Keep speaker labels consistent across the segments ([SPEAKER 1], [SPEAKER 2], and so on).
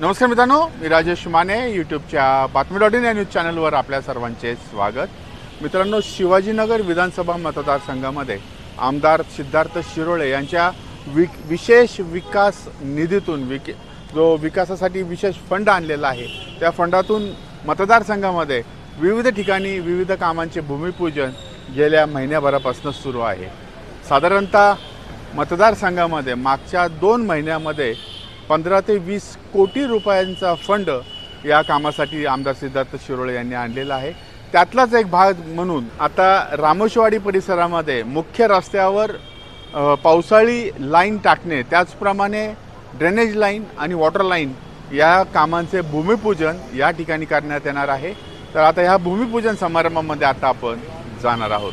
[SPEAKER 1] नमस्कार मित्रांनो मी राजेश माने यूट्यूबच्या बातमी डॉट इन या न्यूज चॅनलवर आपल्या सर्वांचे स्वागत. मित्रांनो शिवाजीनगर विधानसभा मतदारसंघामध्ये आमदार सिद्धार्थ शिरोळे यांच्या वि विशेष विकास निधीतून विक जो विकासासाठी विशेष फंड आणलेला आहे त्या फंडातून मतदारसंघामध्ये विविध ठिकाणी विविध कामांचे भूमिपूजन गेल्या महिन्याभरापासून सुरू आहे. साधारणतः मतदारसंघामध्ये मागच्या दोन महिन्यामध्ये पंधरा ते वीस कोटी रुपयांचा फंड या कामासाठी आमदार सिद्धार्थ शिरोळे यांनी आणलेला आहे. त्यातलाच एक भाग म्हणून आता रामोशवाडी परिसरामध्ये मुख्य रस्त्यावर पावसाळी लाईन टाकणे त्याचप्रमाणे ड्रेनेज लाईन आणि वॉटर लाईन या कामांचे भूमिपूजन या ठिकाणी करण्यात येणार आहे. तर आता ह्या भूमिपूजन समारंभामध्ये आता आपण जाणार आहोत.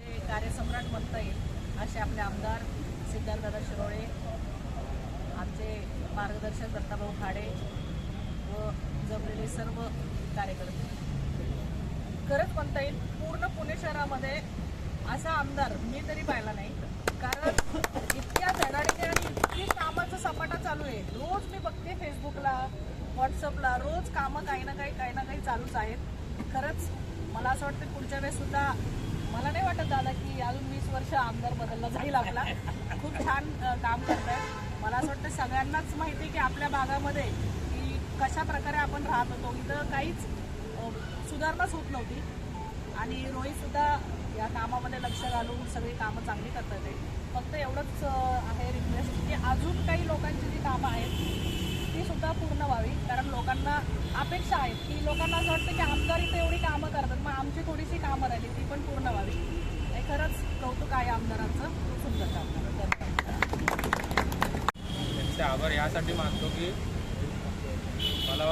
[SPEAKER 2] ते कार्यसम्राट म्हणता येईल असे आपले आमदार सिद्धार्थदादा शिरोळे आमचे मार्गदर्शक दत्ताभाऊ खाडे व जमलेले सर्व कार्यकर्ते. खरंच म्हणता येईल पूर्ण पुणे शहरामध्ये असा आमदार मी तरी पाहिला नाही. कारण इतक्या धडाडीने आणि इतकी कामाचा सपाटा चालू आहे. रोज मी बघते फेसबुकला व्हॉट्सअपला रोज कामं काही ना काही काही ना काही चालूच आहेत. खरंच मला असं वाटतं पुढच्या वेळेस सुद्धा मला नाही वाटत दादा की अजून वीस वर्ष आमदार बदलला जाईल आपला. खूप छान काम काम करतायत मला असं वाटतं सगळ्यांनाच माहिती आहे की आपल्या भागामध्ये की कशा प्रकारे आपण राहत होतो. इथं काहीच सुधारणाच होत नव्हती. आणि रोहित सुद्धा या कामामध्ये लक्ष घालून सगळी कामं चांगली करतात. ते फक्त एवढंच आहे रिक्वेस्ट की अजून काही लोकांची जी कामं आहेत ती सुद्धा पूर्ण व्हावी कारण लोकांना अपेक्षा आहेत. की लोकांना असं वाटतं की आमदार इथे एवढी कामं करतात मग आमची थोडीशी कामं राहिली ती पण पूर्ण व्हावी. हे खरंच कौतुक आहे आमदारांचं. सुंदर काम
[SPEAKER 3] त्यांचे आभार यासाठी मानतो की मला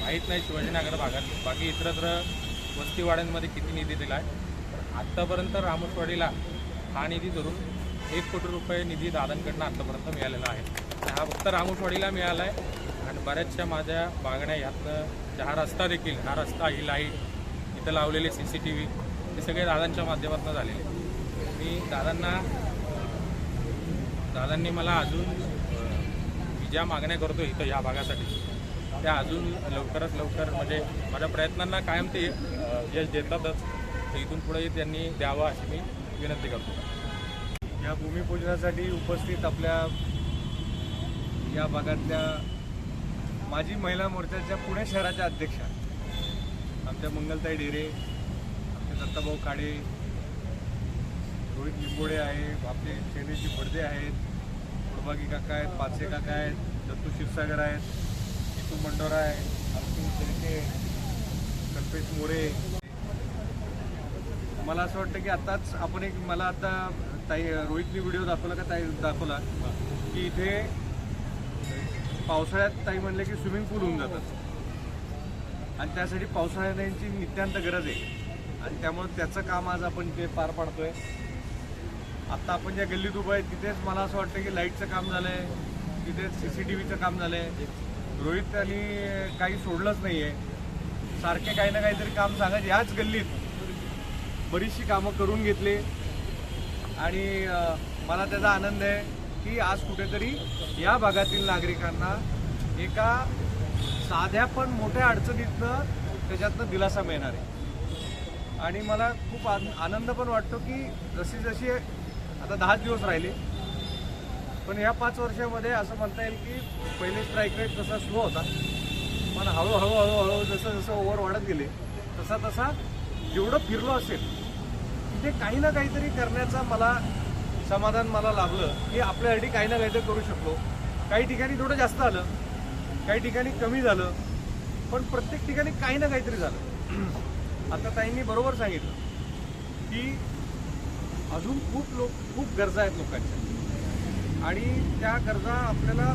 [SPEAKER 3] माहीत नाही शिवाजीनगर भागात. बाकी इतरत्र वस्तीवाड्यांमध्ये किती निधी दिला आहे तर आत्तापर्यंत रामोसवाडीला हा निधी धरून एक कोटी रुपये निधी दादांकडनं आत्तापर्यंत मिळालेला आहे. हा फक्त रामोसवाडीला मिळाला आहे आणि बऱ्याचशा माझ्या मागण्या ह्यातनं हा रस्ता देखील हा रस्ता ही लाइट इथं लावलेले सी सी टी व्ही हे सगळे दादांच्या माध्यमातून झालेले. मी दादांना दादांनी मला अजून मी ज्या मागण्या करतो इथं या भागासाठी त्या अजून लवकरात लवकर म्हणजे माझ्या प्रयत्नांना कायम ते यश देतातच. तर इथून पुढे त्यांनी द्यावं अशी मी विनंती करतो.
[SPEAKER 4] या भूमिपूजनासाठी उपस्थित आपल्या या भागातल्या माजी महिला मोर्चाच्या पुणे शहराच्या अध्यक्षा आमच्या मंगलताई डेरे आमचे दत्ताभाऊ काळे रोहित लिंबोडे आहे आपले सेनेची पडदे आहेत फुडबागी काका आहेत पाचशे काका आहेत दत्तू क्षीरसागर आहेत जितू मंडोरा आहे अर्जुन शेळके कल्पेश मोरे. मला असं वाटतं की आताच आपण एक मला आता ताई रोहितनी व्हिडिओ दाखवला का ताई दाखवला की इथे पावसाळ्यात ताई म्हणले की स्विमिंग पूल होऊन जातात आणि त्यासाठी पावसाळ्याची नित्यांत गरज आहे. आणि त्यामुळे त्याचं काम आज आपण ते पार पाडतोय. आत्ता आपण ज्या गल्लीत उभं आहे तिथेच मला असं वाटतं की लाईटचं काम झालं आहे तिथेच सी सी टी व्हीचं काम झालं आहे रोहित त्यांनी काही सोडलंच नाही आहे सारखे काही ना काहीतरी काम सांगत याच गल्लीत बरीचशी कामं करून घेतली. आणि मला त्याचा आनंद आहे. की आज कुठेतरी या भागातील नागरिकांना एका साध्या पण मोठ्या अडचणीतनं त्याच्यातनं दिलासा मिळणार आहे. आणि मला खूप आन- आनंद पण वाटतो की जशी जशी आता दहाच दिवस राहिले पण या पाच वर्षामध्ये असं म्हणता येईल की पहिले स्ट्राईक रेट तसा स्लो होता. पण हळूहळू हळूहळू जसं जसं ओव्हर वाढत गेले तसा तसा जेवढं फिरलो असेल तिथे काही ना काहीतरी करण्याचा मला समाधान मला लाभलं. की आपल्यासाठी काही ना काहीतरी करू शकलो. काही ठिकाणी थोडं जास्त आलं. काही ठिकाणी कमी झालं. पण प्रत्येक ठिकाणी काही ना काहीतरी झालं. आता ताईंनी बरोबर सांगितलं की अजून खूप लोक खूप गरजा आहेत लोकांच्या. आणि त्या गरजा आपल्याला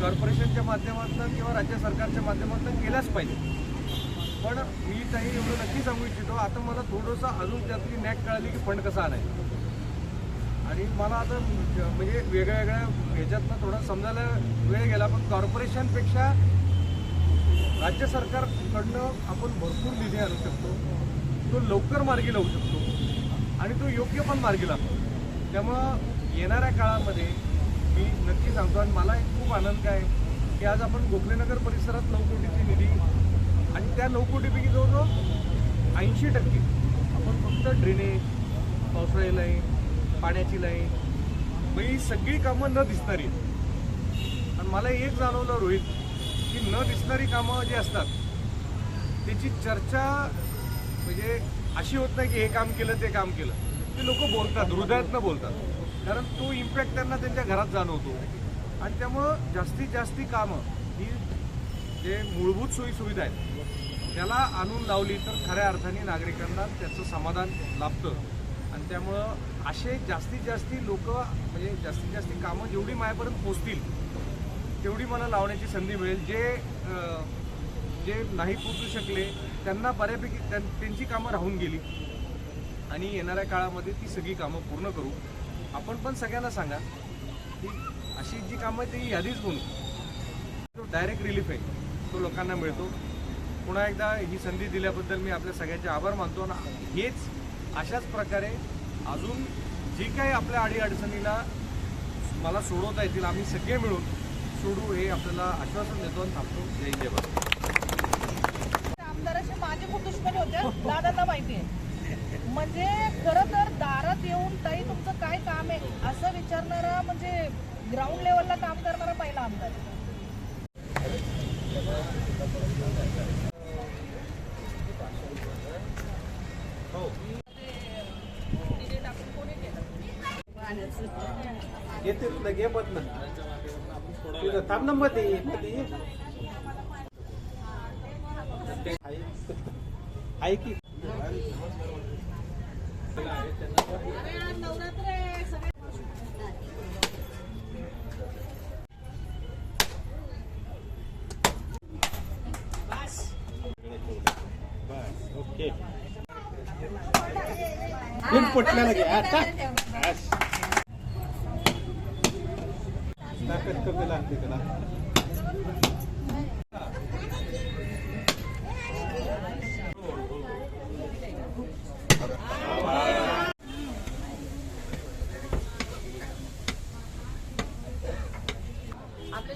[SPEAKER 4] कॉर्पोरेशनच्या माध्यमातून किंवा राज्य सरकारच्या माध्यमातून केल्याच पाहिजे. पण मी काही एवढं नक्की सांगू इच्छितो आता मला थोडंसं अजून त्यातली नॅक कळाली की फंड कसा आणायचा. आणि मला आता म्हणजे वेगळ्या वेगळ्या ह्याच्यातनं थोडं समजायला वेळ गेला पण कॉर्पोरेशनपेक्षा राज्य सरकारकडनं आपण भरपूर निधी आणू शकतो. तो लवकर मार्गी लावू शकतो. आणि तो योग्य पण मार्गी लागतो त्यामुळं येणाऱ्या काळामध्ये मी नक्की सांगतो आणि मला एक खूप आनंद आहे की आज आपण गोखलेनगर परिसरात नऊ कोटीची निधी आणि त्या नऊ कोटीपैकी जवळजवळ ऐंशी टक्के आपण फक्त ड्रेनेज पावसाळी लाईन पाण्याची लाईन. मग ही सगळी कामं न दिसणारी. आणि मला एक जाणवलं रोहित की न दिसणारी कामं जी असतात त्याची चर्चा म्हणजे अशी होत नाही की हे काम केलं ते काम केलं. ते लोक बोलतात हृदयातनं बोलतात. कारण तो इम्पॅक्ट त्यांना त्यांच्या घरात जाणवतो. आणि त्यामुळं जास्तीत जास्ती कामं ही जे मूलभूत सोयी सुविधा आहेत त्याला आणून लावली तर खऱ्या अर्थाने नागरिकांना त्याचं समाधान लाभतं. आणि त्यामुळं असे जास्तीत जास्ती लोक म्हणजे जास्तीत जास्त कामं जेवढी माझ्यापर्यंत पोचतील तेवढी मला लावण्याची संधी मिळेल. जे जे नाही पोचू शकले त्यांना बऱ्यापैकी त्यां- त्यांची कामं राहून गेली. आणि येणाऱ्या काळामध्ये ती सगळी कामं पूर्ण करू. आपण पण सगळ्यांना सांगा की अशी जी कामं आहे ती यादीच बनू. तो डायरेक्ट रिलीफ आहे. तो लोकांना मिळतो. पुन्हा एकदा ही संधी दिल्याबद्दल मी आपल्या सगळ्यांचे आभार मानतो आणि हेच अशाच प्रकारे अजून जी काही आपल्या अडीअडचणीला मला सोडवता येतील आम्ही सगळे मिळून सोडू हे आपल्याला आश्वासन देतो आणि थांबतो. जय जय बाबा
[SPEAKER 2] आमदाराशी माझे खूप दुश्मन होते दादांना माहिती आहे. म्हणजे खरं तर दारात येऊन ताई तुमचं काय काम आहे? असं विचारणारा म्हणजे ग्राउंड लेवलला काम करणारा पहिला आमदार आहे. तिथे टाकून कोणी केलं?
[SPEAKER 5] येते तुला घे ना. तुझं थांब ना मध्ये मध्ये. आहे की?
[SPEAKER 2] अरे, नवरात्र आहे, सगळे-
[SPEAKER 5] बस ओके पटल्याला घे आता बस. ताकद कमी लागते त्याला
[SPEAKER 2] आपले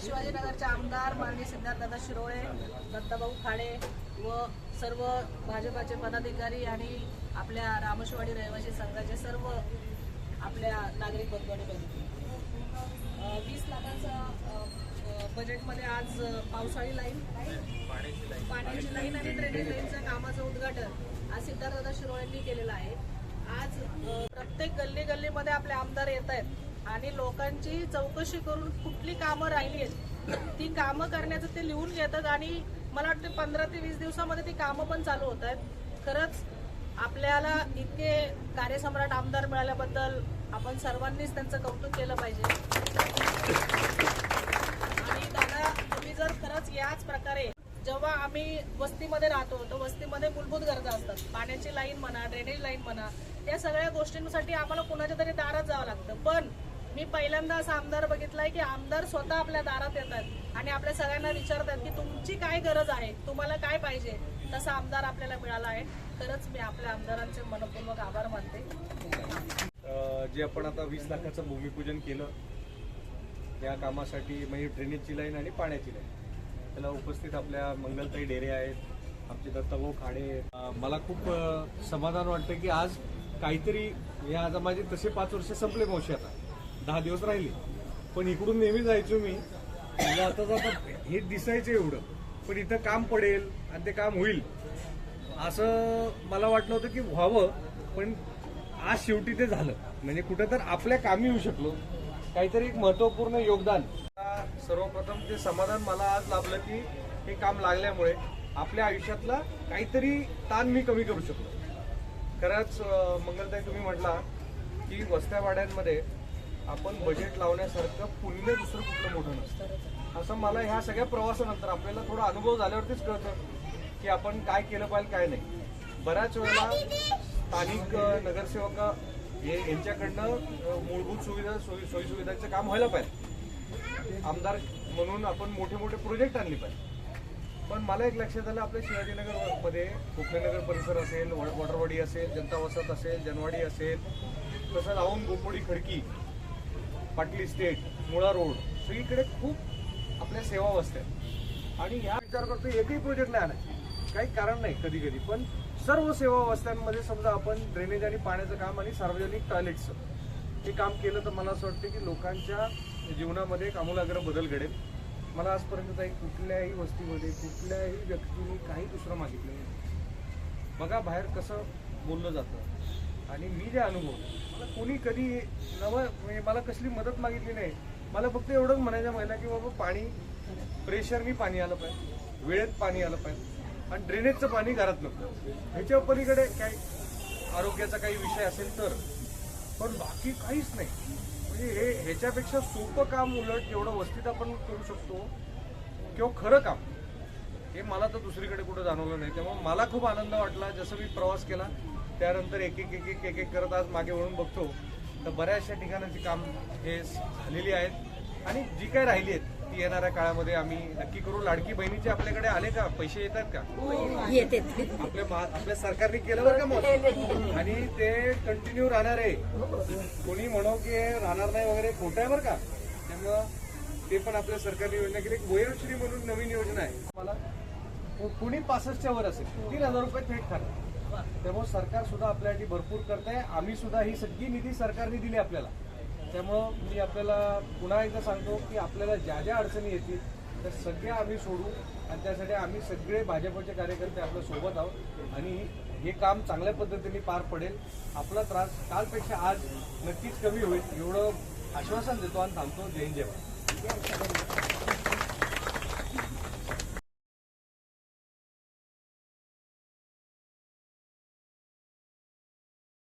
[SPEAKER 2] शिवाजीनगरचे आमदार माननीय सिद्धार्थदादा शिरोळे दत्ताभाऊ खाडे व सर्व भाजपाचे पदाधिकारी आणि आपल्या रामशिवाडी रहिवासी संघाचे सर्व आपल्या नागरिक बंधूंनी बघितले वीस लाखाचा बजेटमध्ये आज पावसाळी लाईन पाण्याची लाईन आणि ड्रेनेज लाईनच्या कामाचं उद्घाटन आज सिद्धार्थदा शिरोळेंनी केलेलं आहे. आज प्रत्येक गल्ली गल्लीमध्ये आपले आमदार येत आहेत आणि लोकांची चौकशी करून कुठली कामं राहिली आहेत ती कामं करण्याचं ते लिहून घेतात आणि मला वाटतं पंधरा ते वीस दिवसामध्ये ती कामं पण चालू होत आहेत. खरंच आपल्याला इतके कार्यसम्राट आमदार मिळाल्याबद्दल आपण सर्वांनीच त्यांचं कौतुक केलं पाहिजे. आणि दादा तुम्ही जर खरंच याच प्रकारे जेव्हा आम्ही वस्तीमध्ये राहतो तर वस्तीमध्ये मूलभूत गरजा असतात. पाण्याची लाईन म्हणा ड्रेनेज लाईन म्हणा या सगळ्या गोष्टींसाठी आम्हाला कुणाच्या तरी दारात जावं लागतं. पण मी पहिल्यांदा असा आमदार बघितलाय की आमदार स्वतः आपल्या दारात येतात आणि आपल्या सगळ्यांना विचारतात की तुमची काय गरज आहे? तुम्हाला काय पाहिजे? तसा आमदार आपल्याला मिळाला आहे. खरंच मी आपल्या आमदारांचे मनपूर्वक आभार मानते.
[SPEAKER 4] जे आपण आता वीस लाखाचं भूमिपूजन केलं या कामासाठी म्हणजे ड्रेनेजची लाईन आणि पाण्याची लाईन त्याला उपस्थित आपल्या मंगलताई डेरे आहेत आमचे दत्ताभाऊ खाडे. मला खूप समाधान वाटतं की आज काहीतरी हे आज माझे तसे पाच वर्ष संपले मावशी आता. दहा दिवस राहिले. पण इकडून नेहमी जायचो मी. मला आता जाता हे दिसायचं एवढं पण इथं काम पडेल आणि ते काम होईल. असं मला वाटलं होतं की व्हावं पण आज शेवटी ते झालं. म्हणजे कुठं तर आपल्या कामी येऊ शकलो. काहीतरी एक महत्त्वपूर्ण योगदान. सर्वप्रथम ते समाधान मला आज लाभलं की हे काम लागल्यामुळे आपल्या आयुष्यातला काहीतरी ताण मी कमी करू शकलो. खरंच मंगलताई तुम्ही म्हटला की वस्त्या वाड्यांमध्ये आपण बजेट लावण्यासारखं पुण्य दुसरं कुठलं मोठं नसतं. असं मला ह्या सगळ्या प्रवासानंतर आपल्याला थोडा अनुभव झाल्यावरतीच कळतं की आपण काय केलं पाहिजे काय नाही. बऱ्याच वेळेला स्थानिक नगरसेवक हे यांच्याकडनं मूलभूत सुविधा सोयी सोयीसुविधांचं काम व्हायला पाहिजे. आमदार म्हणून आपण मोठे मोठे प्रोजेक्ट आणले पाहिजे. पण मला एक लक्षात आलं आपल्या शिवाजीनगरमध्ये मध्ये परिसर असेल वॉटरवाडी असेल जनता वसत असेल जनवाडी असेल तसं लावून गोपोडी खडकी पाटली स्टेट मुळा रोड सगळीकडे खूप आपल्या सेवा वस्त्या आणि ह्या विचार करतो एकही प्रोजेक्ट नाही आणायचे. काही कारण नाही कधी कधी पण सर्व सेवा वस्त्यांमध्ये समजा आपण ड्रेनेज आणि पाण्याचं काम आणि सार्वजनिक टॉयलेटचं हे काम केलं तर मला असं वाटतं की लोकांच्या जीवनामध्ये एक आमूलाग्र बदल घडेल. मला आजपर्यंत काही कुठल्याही वस्तीमध्ये कुठल्याही व्यक्तीने काही दुसरं मागितलं नाही. बघा बाहेर कसं बोललं जातं. आणि मी जे अनुभव मला कोणी कधी नवं म्हणजे मला कसली मदत मागितली नाही. मला फक्त एवढंच म्हणायचं महिला की बाबा पाणी प्रेशरनी पाणी आलं पाहिजे. वेळेत पाणी आलं पाहिजे. आणि ड्रेनेजचं पाणी घरात नको. ह्याच्या पलीकडे काही आरोग्याचा काही विषय असेल तर. पण बाकी काहीच नाही. म्हणजे हे ह्याच्यापेक्षा सोपं काम उलट एवढं वस्तीत आपण करू शकतो किंवा खरं काम. हे मला तर दुसरीकडे कुठं जाणवलं नाही. त्यामुळे मला खूप आनंद वाटला. जसं मी प्रवास केला त्यानंतर एक एक एक एक एक एक करत आज मागे वळून बघतो. तर बऱ्याचशा ठिकाणाची काम हे झालेली आहेत. आणि जी काय राहिली आहेत ती येणाऱ्या काळामध्ये आम्ही नक्की करू. लाडकी बहिणीचे आपल्याकडे आले का पैसे येतात का?
[SPEAKER 6] येते.
[SPEAKER 4] आपल्या महा- आपल्या सरकारने केलं बरं का मग? आणि ते कंटिन्यू राहणार आहे. कोणी म्हणो की राहणार नाही वगैरे खोटं आहे बरं का? त्यामुळं ते पण आपल्या सरकारने योजना केली. एक वयोश्री म्हणून नवीन योजना आहे. मला कुणी पासष्टच्या वर असेल तीन हजार रुपये थेट खाणार. त्यामुळे सरकार सुद्धा आपल्यासाठी भरपूर करत आहे आम्ही सुद्धा ही सगळी निधी सरकारने दिली आपल्याला. त्यामुळं मी आपल्याला पुन्हा एकदा सांगतो की आपल्याला ज्या ज्या अडचणी येतील त्या सगळ्या आम्ही सोडू आणि त्यासाठी आम्ही सगळे भाजपचे कार्यकर्ते आपल्यासोबत आहोत. आणि हे काम चांगल्या पद्धतीने पार पडेल. आपला त्रास कालपेक्षा आज नक्कीच कमी होईल एवढं आश्वासन देतो आणि थांबतो. जय हिंद जय